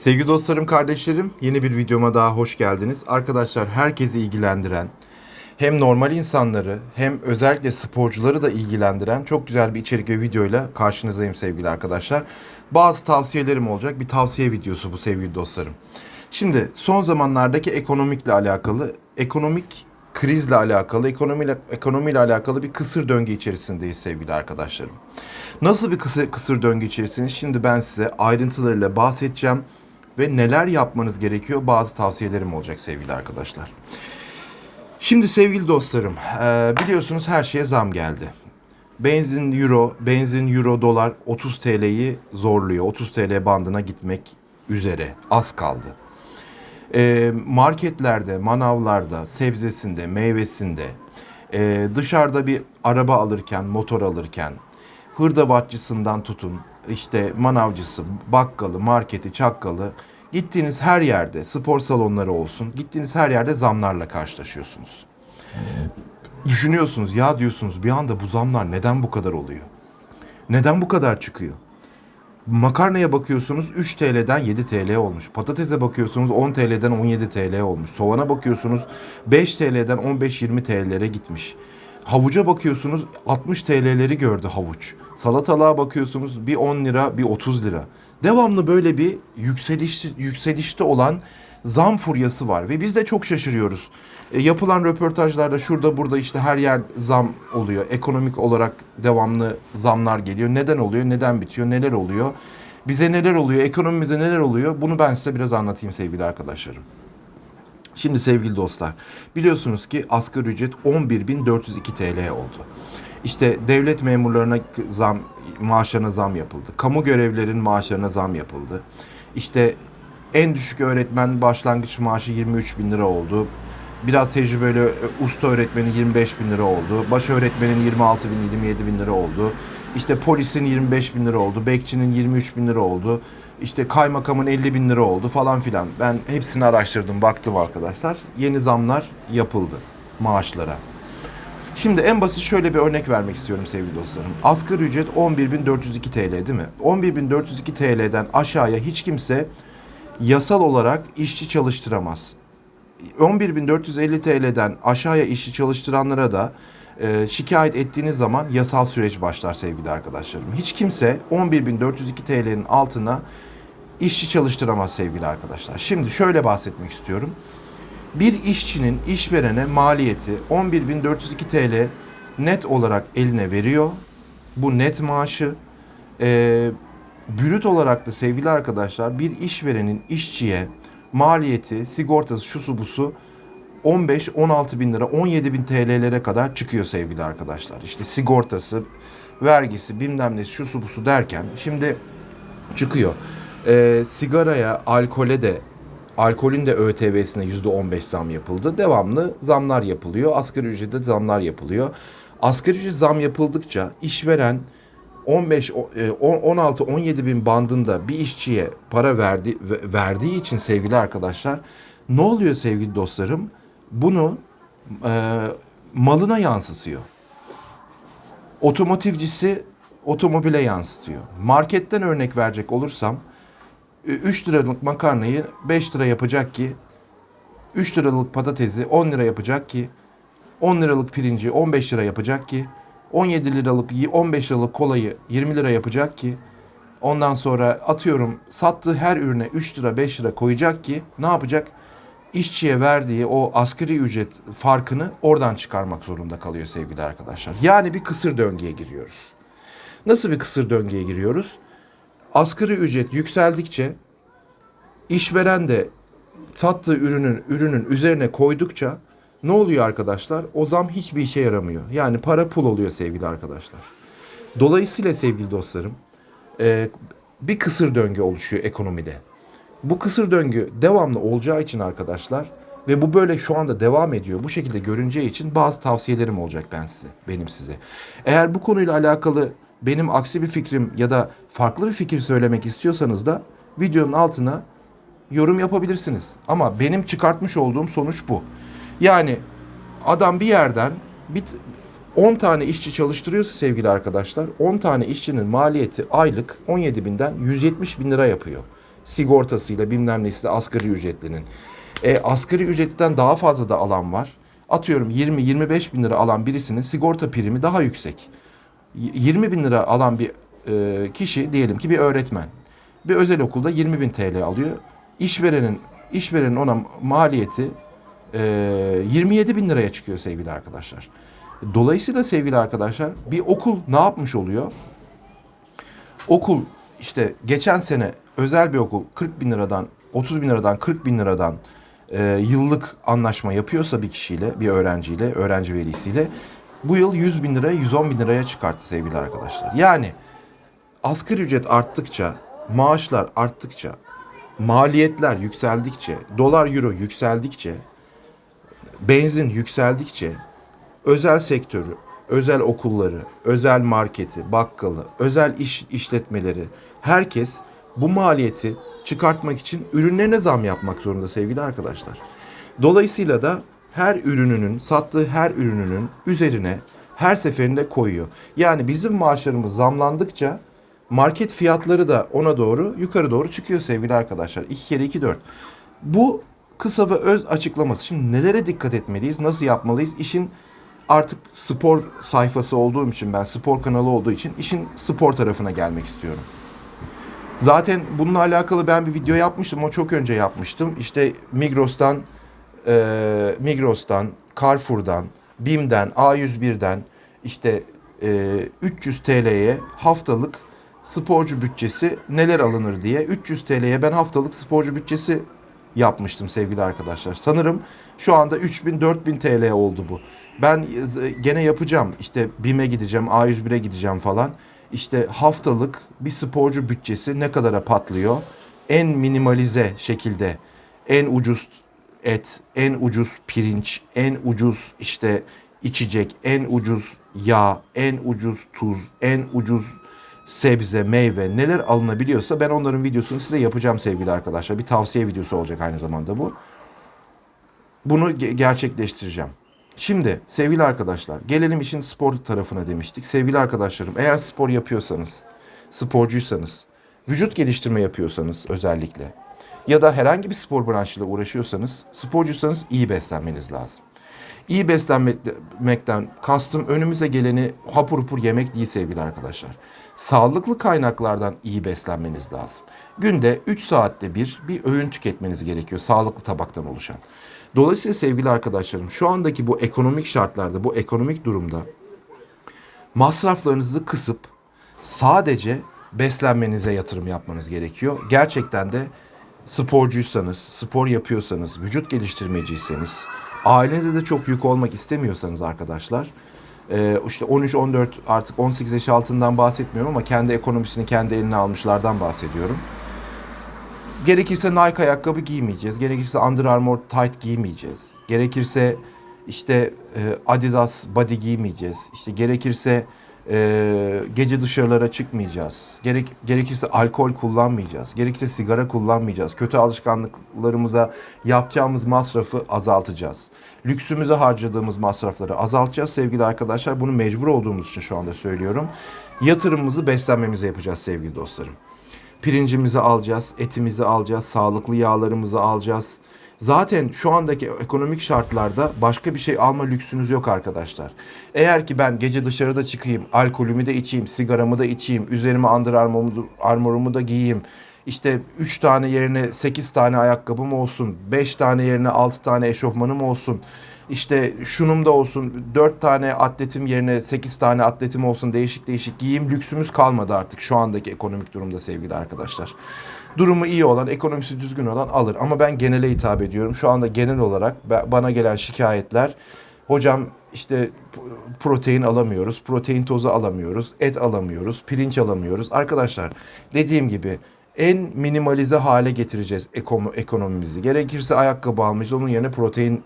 Sevgili dostlarım, kardeşlerim, yeni bir videoma daha hoş geldiniz. Arkadaşlar, herkesi ilgilendiren, hem normal insanları hem özellikle sporcuları da ilgilendiren çok güzel bir içerik ve videoyla karşınızdayım sevgili arkadaşlar. Bazı tavsiyelerim olacak. Bir tavsiye videosu bu sevgili dostlarım. Şimdi son zamanlardaki ekonomikle alakalı, ekonomik krizle alakalı, ekonomiyle ekonomiyle alakalı bir kısır döngü içerisindeyiz sevgili arkadaşlarım. Nasıl bir kısır, kısır döngü içerisindeyiz? Şimdi ben size ayrıntılarıyla bahsedeceğim ve neler yapmanız gerekiyor bazı tavsiyelerim olacak sevgili arkadaşlar. Şimdi sevgili dostlarım, e, biliyorsunuz her şeye zam geldi. Benzin euro, benzin euro dolar 30 TL'yi zorluyor. 30 TL bandına gitmek üzere. Az kaldı. E, marketlerde, manavlarda, sebzesinde, meyvesinde, e, dışarıda bir araba alırken, motor alırken, hırdavatçısından tutun, işte manavcısı, bakkalı, marketi, çakkalı, gittiğiniz her yerde, spor salonları olsun, gittiğiniz her yerde zamlarla karşılaşıyorsunuz. Düşünüyorsunuz, ya diyorsunuz bir anda bu zamlar neden bu kadar oluyor? Neden bu kadar çıkıyor? Makarnaya bakıyorsunuz 3 TL'den 7 TL olmuş. Patatese bakıyorsunuz 10 TL'den 17 TL olmuş. Soğana bakıyorsunuz 5 TL'den 15-20 TL'lere gitmiş. Havuca bakıyorsunuz 60 TL'leri gördü havuç. Salatalığa bakıyorsunuz bir 10 lira bir 30 lira. Devamlı böyle bir yükseliş, yükselişte olan zam furyası var ve biz de çok şaşırıyoruz. E, yapılan röportajlarda şurada burada işte her yer zam oluyor. Ekonomik olarak devamlı zamlar geliyor. Neden oluyor? Neden bitiyor? Neler oluyor? Bize neler oluyor? Ekonomimize neler oluyor? Bunu ben size biraz anlatayım sevgili arkadaşlarım. Şimdi sevgili dostlar, biliyorsunuz ki asgari ücret 11.402 TL oldu. İşte devlet memurlarına zam, maaşlarına zam yapıldı. Kamu görevlilerin maaşlarına zam yapıldı. İşte en düşük öğretmen başlangıç maaşı 23 bin lira oldu. Biraz tecrübeli e, usta öğretmenin 25 bin lira oldu. Baş öğretmenin 26 bin, 27 bin lira oldu. İşte polisin 25 bin lira oldu. Bekçinin 23 bin lira oldu. İşte kaymakamın 50 bin lira oldu falan filan. Ben hepsini araştırdım, baktım arkadaşlar. Yeni zamlar yapıldı maaşlara. Şimdi en basit şöyle bir örnek vermek istiyorum sevgili dostlarım. Asgari ücret 11.402 TL değil mi? 11.402 TL'den aşağıya hiç kimse yasal olarak işçi çalıştıramaz. 11.450 TL'den aşağıya işçi çalıştıranlara da e, şikayet ettiğiniz zaman yasal süreç başlar sevgili arkadaşlarım. Hiç kimse 11.402 TL'nin altına işçi çalıştıramaz sevgili arkadaşlar. Şimdi şöyle bahsetmek istiyorum. Bir işçinin işverene maliyeti 11.402 TL net olarak eline veriyor. Bu net maaşı. Ee, brüt olarak da sevgili arkadaşlar bir işverenin işçiye maliyeti, sigortası, şusu busu 15-16 bin lira, 17 bin TL'lere kadar çıkıyor sevgili arkadaşlar. İşte sigortası, vergisi, bilmem ne, şusu busu derken şimdi çıkıyor. Ee, sigaraya, alkole de alkolün de ÖTV'sine yüzde 15 zam yapıldı. Devamlı zamlar yapılıyor. Asgari ücrete zamlar yapılıyor. Asgari ücret zam yapıldıkça işveren 15 16 17 bin bandında bir işçiye para verdi verdiği için sevgili arkadaşlar ne oluyor sevgili dostlarım? Bunu e, malına yansıtıyor. Otomotivcisi otomobile yansıtıyor. Marketten örnek verecek olursam 3 liralık makarnayı 5 lira yapacak ki 3 liralık patatesi 10 lira yapacak ki 10 liralık pirinci 15 lira yapacak ki 17 liralık 15 liralık kolayı 20 lira yapacak ki ondan sonra atıyorum sattığı her ürüne 3 lira 5 lira koyacak ki ne yapacak? İşçiye verdiği o asgari ücret farkını oradan çıkarmak zorunda kalıyor sevgili arkadaşlar. Yani bir kısır döngüye giriyoruz. Nasıl bir kısır döngüye giriyoruz? Asgari ücret yükseldikçe işveren de sattığı ürünün ürünün üzerine koydukça ne oluyor arkadaşlar? O zam hiçbir işe yaramıyor. Yani para pul oluyor sevgili arkadaşlar. Dolayısıyla sevgili dostlarım e, bir kısır döngü oluşuyor ekonomide. Bu kısır döngü devamlı olacağı için arkadaşlar ve bu böyle şu anda devam ediyor. Bu şekilde görüneceği için bazı tavsiyelerim olacak ben size, benim size. Eğer bu konuyla alakalı benim aksi bir fikrim ya da farklı bir fikir söylemek istiyorsanız da videonun altına yorum yapabilirsiniz. Ama benim çıkartmış olduğum sonuç bu. Yani adam bir yerden bir 10 tane işçi çalıştırıyorsa sevgili arkadaşlar 10 tane işçinin maliyeti aylık 17 binden 170 bin lira yapıyor. Sigortasıyla bilmem nesiyle asgari ücretlinin. E, asgari ücretten daha fazla da alan var. Atıyorum 20-25 bin lira alan birisinin sigorta primi daha yüksek. Y- 20 bin lira alan bir e, kişi diyelim ki bir öğretmen. Bir özel okulda 20 bin TL alıyor. İşverenin işverenin ona maliyeti e, 27 bin liraya çıkıyor sevgili arkadaşlar. Dolayısıyla sevgili arkadaşlar bir okul ne yapmış oluyor? Okul işte geçen sene özel bir okul 40 bin liradan 30 bin liradan 40 bin liradan e, yıllık anlaşma yapıyorsa bir kişiyle bir öğrenciyle öğrenci velisiyle bu yıl 100 bin liraya 110 bin liraya çıkarttı sevgili arkadaşlar. Yani asgari ücret arttıkça maaşlar arttıkça maliyetler yükseldikçe dolar euro yükseldikçe benzin yükseldikçe özel sektörü, özel okulları, özel marketi, bakkalı, özel iş işletmeleri herkes bu maliyeti çıkartmak için ürünlerine zam yapmak zorunda sevgili arkadaşlar. Dolayısıyla da her ürününün, sattığı her ürününün üzerine her seferinde koyuyor. Yani bizim maaşlarımız zamlandıkça market fiyatları da ona doğru yukarı doğru çıkıyor sevgili arkadaşlar. 2 kere 2 4. Bu kısa ve öz açıklaması. Şimdi nelere dikkat etmeliyiz? Nasıl yapmalıyız? İşin artık spor sayfası olduğum için ben spor kanalı olduğu için işin spor tarafına gelmek istiyorum. Zaten bununla alakalı ben bir video yapmıştım. O çok önce yapmıştım. İşte Migros'tan, e, Migros'tan, Carrefour'dan, BİM'den, A101'den işte e, 300 TL'ye haftalık sporcu bütçesi neler alınır diye 300 TL'ye ben haftalık sporcu bütçesi yapmıştım sevgili arkadaşlar. Sanırım şu anda 3000 4000 TL oldu bu. Ben gene yapacağım. İşte BİM'e gideceğim, A101'e gideceğim falan. İşte haftalık bir sporcu bütçesi ne kadara patlıyor? En minimalize şekilde en ucuz et, en ucuz pirinç, en ucuz işte içecek, en ucuz yağ, en ucuz tuz, en ucuz sebze, meyve neler alınabiliyorsa ben onların videosunu size yapacağım sevgili arkadaşlar. Bir tavsiye videosu olacak aynı zamanda bu. Bunu ge- gerçekleştireceğim. Şimdi sevgili arkadaşlar gelelim işin spor tarafına demiştik. Sevgili arkadaşlarım eğer spor yapıyorsanız, sporcuysanız, vücut geliştirme yapıyorsanız özellikle ya da herhangi bir spor branşıyla uğraşıyorsanız, sporcuysanız iyi beslenmeniz lazım. İyi beslenmekten kastım önümüze geleni hapur hapur yemek değil sevgili arkadaşlar. Sağlıklı kaynaklardan iyi beslenmeniz lazım. Günde 3 saatte bir bir öğün tüketmeniz gerekiyor sağlıklı tabaktan oluşan. Dolayısıyla sevgili arkadaşlarım şu andaki bu ekonomik şartlarda, bu ekonomik durumda masraflarınızı kısıp sadece beslenmenize yatırım yapmanız gerekiyor. Gerçekten de sporcuysanız, spor yapıyorsanız, vücut geliştirmeciyseniz, ailenize de çok yük olmak istemiyorsanız arkadaşlar, e, işte 13-14 artık 18 yaş altından bahsetmiyorum ama kendi ekonomisini kendi eline almışlardan bahsediyorum. Gerekirse Nike ayakkabı giymeyeceğiz. Gerekirse Under Armour tight giymeyeceğiz. Gerekirse işte e, Adidas body giymeyeceğiz. İşte gerekirse e, gece dışarılara çıkmayacağız. Gerek gerekirse alkol kullanmayacağız. Gerekirse sigara kullanmayacağız. Kötü alışkanlıklarımıza yapacağımız masrafı azaltacağız. Lüksümüze harcadığımız masrafları azaltacağız sevgili arkadaşlar. Bunu mecbur olduğumuz için şu anda söylüyorum. Yatırımımızı beslenmemize yapacağız sevgili dostlarım. Pirincimizi alacağız, etimizi alacağız, sağlıklı yağlarımızı alacağız. Zaten şu andaki ekonomik şartlarda başka bir şey alma lüksünüz yok arkadaşlar. Eğer ki ben gece dışarıda çıkayım, alkolümü de içeyim, sigaramı da içeyim, üzerime Under Armour'umu, da giyeyim. İşte 3 tane yerine 8 tane ayakkabım olsun, 5 tane yerine 6 tane eşofmanım olsun. İşte şunum da olsun, 4 tane atletim yerine 8 tane atletim olsun, değişik değişik giyeyim lüksümüz kalmadı artık şu andaki ekonomik durumda sevgili arkadaşlar. Durumu iyi olan, ekonomisi düzgün olan alır. Ama ben genele hitap ediyorum. Şu anda genel olarak ba- bana gelen şikayetler, hocam işte protein alamıyoruz, protein tozu alamıyoruz, et alamıyoruz, pirinç alamıyoruz. Arkadaşlar dediğim gibi en minimalize hale getireceğiz ekonomi, ekonomimizi. Gerekirse ayakkabı almayacağız, onun yerine protein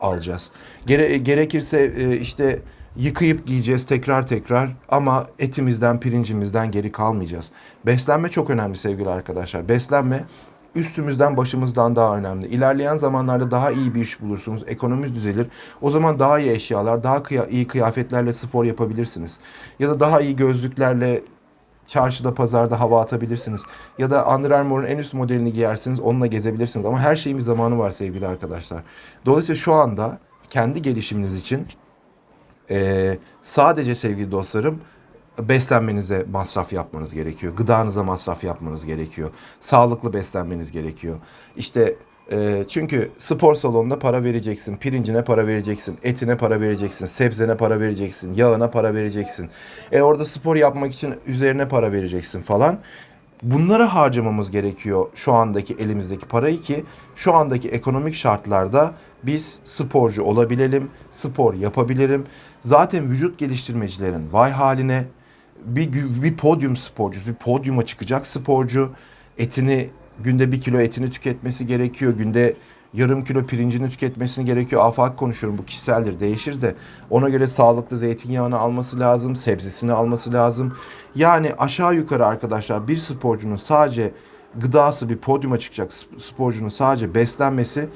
alacağız. Gere, gerekirse e, işte yıkayıp giyeceğiz tekrar tekrar ama etimizden, pirincimizden geri kalmayacağız. Beslenme çok önemli sevgili arkadaşlar. Beslenme üstümüzden başımızdan daha önemli. İlerleyen zamanlarda daha iyi bir iş bulursunuz. Ekonomimiz düzelir. O zaman daha iyi eşyalar, daha kıya- iyi kıyafetlerle spor yapabilirsiniz. Ya da daha iyi gözlüklerle çarşıda pazarda hava atabilirsiniz. Ya da Under Armour'un en üst modelini giyersiniz onunla gezebilirsiniz. Ama her şeyin bir zamanı var sevgili arkadaşlar. Dolayısıyla şu anda kendi gelişiminiz için ee, sadece sevgili dostlarım beslenmenize masraf yapmanız gerekiyor. Gıdanıza masraf yapmanız gerekiyor. Sağlıklı beslenmeniz gerekiyor. İşte e, çünkü spor salonuna para vereceksin, pirincine para vereceksin, etine para vereceksin, sebzene para vereceksin, yağına para vereceksin. E orada spor yapmak için üzerine para vereceksin falan. Bunlara harcamamız gerekiyor şu andaki elimizdeki parayı ki şu andaki ekonomik şartlarda biz sporcu olabilelim, spor yapabilirim. Zaten vücut geliştirmecilerin vay haline bir, bir podyum sporcusu, bir podyuma çıkacak sporcu etini günde bir kilo etini tüketmesi gerekiyor. Günde yarım kilo pirincini tüketmesini gerekiyor. Afak konuşuyorum bu kişiseldir değişir de ona göre sağlıklı zeytinyağını alması lazım, sebzesini alması lazım. Yani aşağı yukarı arkadaşlar bir sporcunun sadece gıdası bir podyuma çıkacak sp- sporcunun sadece beslenmesi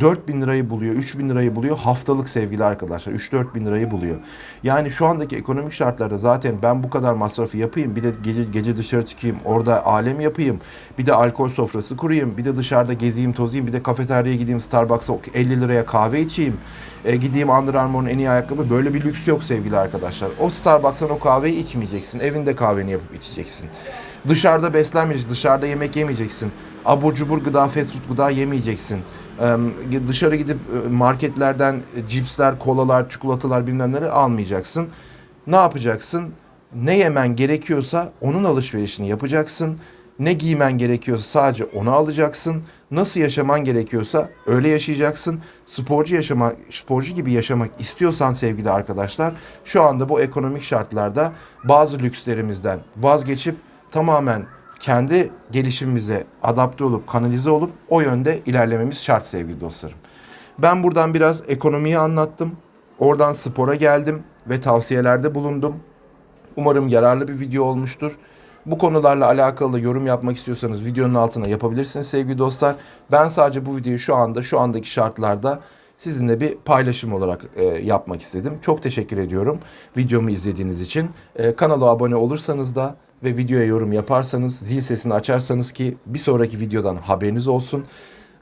4 bin lirayı buluyor, 3 bin lirayı buluyor haftalık sevgili arkadaşlar. 3-4 bin lirayı buluyor. Yani şu andaki ekonomik şartlarda zaten ben bu kadar masrafı yapayım. Bir de gece, gece dışarı çıkayım, orada alem yapayım. Bir de alkol sofrası kurayım. Bir de dışarıda gezeyim, tozayım. Bir de kafeteryaya gideyim, Starbucks'a 50 liraya kahve içeyim. E, gideyim Under Armour'un en iyi ayakkabı. Böyle bir lüks yok sevgili arkadaşlar. O Starbucks'tan o kahveyi içmeyeceksin. Evinde kahveni yapıp içeceksin. Dışarıda beslenmeyeceksin, dışarıda yemek yemeyeceksin. Abur cubur gıda, fast food gıda yemeyeceksin. Dışarı gidip e, marketlerden e, cipsler, kolalar, çikolatalar bilmem almayacaksın. Ne yapacaksın? Ne yemen gerekiyorsa onun alışverişini yapacaksın. Ne giymen gerekiyorsa sadece onu alacaksın. Nasıl yaşaman gerekiyorsa öyle yaşayacaksın. Sporcu yaşamak, sporcu gibi yaşamak istiyorsan sevgili arkadaşlar, şu anda bu ekonomik şartlarda bazı lükslerimizden vazgeçip tamamen kendi gelişimimize adapte olup kanalize olup o yönde ilerlememiz şart sevgili dostlarım. Ben buradan biraz ekonomiyi anlattım. Oradan spora geldim ve tavsiyelerde bulundum. Umarım yararlı bir video olmuştur. Bu konularla alakalı yorum yapmak istiyorsanız videonun altına yapabilirsiniz sevgili dostlar. Ben sadece bu videoyu şu anda şu andaki şartlarda sizinle bir paylaşım olarak e, yapmak istedim. Çok teşekkür ediyorum videomu izlediğiniz için. E, kanala abone olursanız da ve videoya yorum yaparsanız, zil sesini açarsanız ki bir sonraki videodan haberiniz olsun.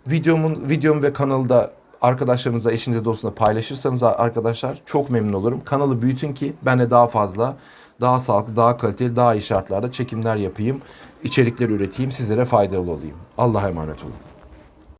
Videomun videom ve kanalda arkadaşlarınıza, eşinize, dostunuza paylaşırsanız arkadaşlar çok memnun olurum. Kanalı büyütün ki ben de daha fazla, daha sağlıklı, daha kaliteli, daha iyi şartlarda çekimler yapayım, içerikler üreteyim, sizlere faydalı olayım. Allah'a emanet olun.